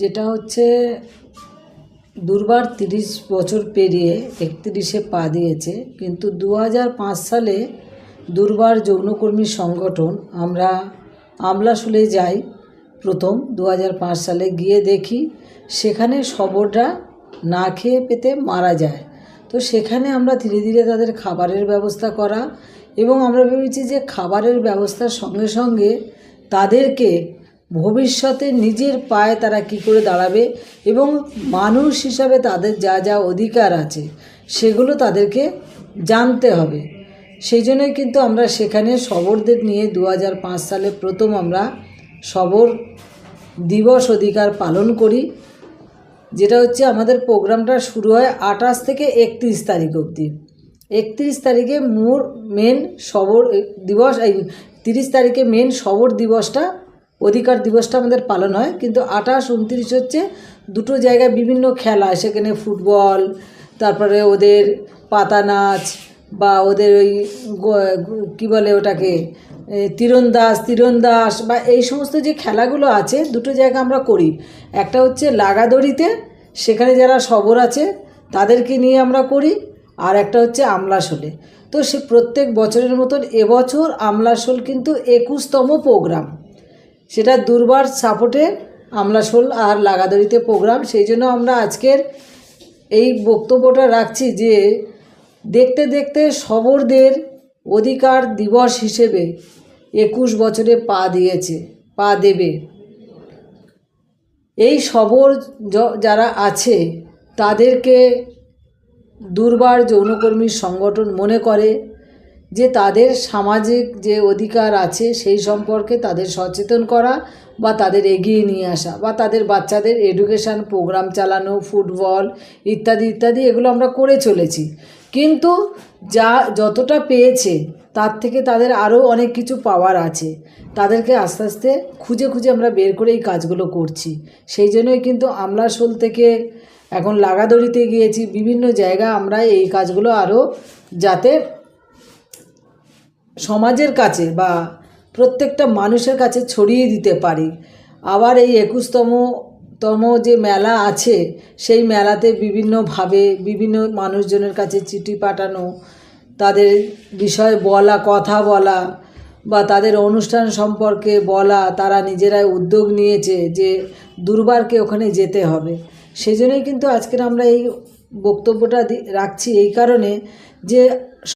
যেটা হচ্ছে, দুর্বার তিরিশ বছর পেরিয়ে একত্রিশে পা দিয়েছে, কিন্তু দু সালে দুর্বার যৌনকর্মী সংগঠন, আমরা আমলাশুলে যাই প্রথম দু সালে, গিয়ে দেখি সেখানে শবররা না খেয়ে পেতে মারা যায়। তো সেখানে আমরা ধীরে ধীরে তাদের খাবারের ব্যবস্থা করা এবং আমরা ভেবেছি যে খাবারের ব্যবস্থার সঙ্গে সঙ্গে তাদেরকে ভবিষ্যতে নিজের পায়ে তারা কি করে দাঁড়াবে এবং মানুষ হিসাবে তাদের যা যা অধিকার আছে সেগুলো তাদেরকে জানতে হবে। সেই জন্যই কিন্তু আমরা সেখানে শবরদের নিয়ে দু হাজার পাঁচ সালে প্রথম আমরা শবর দিবস অধিকার পালন করি, যেটা হচ্ছে আমাদের প্রোগ্রামটা শুরু হয় আঠাশ থেকে একত্রিশ তারিখ অবধি। একত্রিশ তারিখে মোর মেন সবর দিবস এই তিরিশ তারিখে মেন সবর দিবসটা অধিকার দিবসটা আমাদের পালন হয়। কিন্তু আঠাশ উনত্রিশ হচ্ছে দুটো জায়গায় বিভিন্ন খেলা সেখানে ফুটবল তারপরে ওদের পাতা নাচ বা ওদের ওই কী বলে ওটাকে এ, তীরন্দাজ তীরন্দাস বা এই সমস্ত যে খেলাগুলো আছে দুটো জায়গা আমরা করি। একটা হচ্ছে লাগাদড়িতে সেখানে যারা সবর আছে তাদেরকে নিয়ে আমরা করি। আর একটা হচ্ছে আমলাশোলে তো সে প্রত্যেক বছরের মতন এবছর আমলাশোল কিন্তু একুশতম প্রোগ্রাম। সেটা দুর্বার সাপোর্টে আমলাশোল আর লাগাদড়িতে প্রোগ্রাম। সেই জন্য আমরা আজকের এই বক্তব্যটা রাখছি যে দেখতে দেখতে সবরদের অধিকার দিবস হিসেবে একুশ বছরে পা দিয়েছে, পা দেবে। এই সবর যারা আছে, তাদেরকে দুর্বার যৌনকর্মী সংগঠন মনে করে যে তাদের সামাজিক যে অধিকার আছে সেই সম্পর্কে তাদের সচেতন করা বা তাদের এগিয়ে নিয়ে আসা বা তাদের বাচ্চাদের এডুকেশান, প্রোগ্রাম চালানো, ফুটবল ইত্যাদি ইত্যাদি এগুলো আমরা করে চলেছি। কিন্তু যা যতটা পেয়েছে তার থেকে তাদের আরও অনেক কিছু পাওয়ার আছে। তাদেরকে আস্তে আস্তে খুঁজে খুঁজে আমরা বের করে এই কাজগুলো করছি। সেই জন্যই কিন্তু আমলাশোল থেকে এখন লাগাদড়িতে গিয়েছি, বিভিন্ন জায়গা আমরা এই কাজগুলো আরও যাতে সমাজের কাছে বা প্রত্যেকটা মানুষের কাছে ছড়িয়ে দিতে পারি। আবার এই একুশতম তম যে মেলা আছে, সেই মেলাতে বিভিন্নভাবে বিভিন্ন মানুষজনের কাছে চিঠি পাঠানো, তাদের বিষয়ে বলা, কথা বলা বা তাদের অনুষ্ঠান সম্পর্কে বলা, তারা নিজেরাই উদ্যোগ নিয়েছে যে দুর্বারকে ওখানে যেতে হবে। সেই জন্যই কিন্তু আজকের আমরা এই বক্তব্যটা রাখছি এই কারণে যে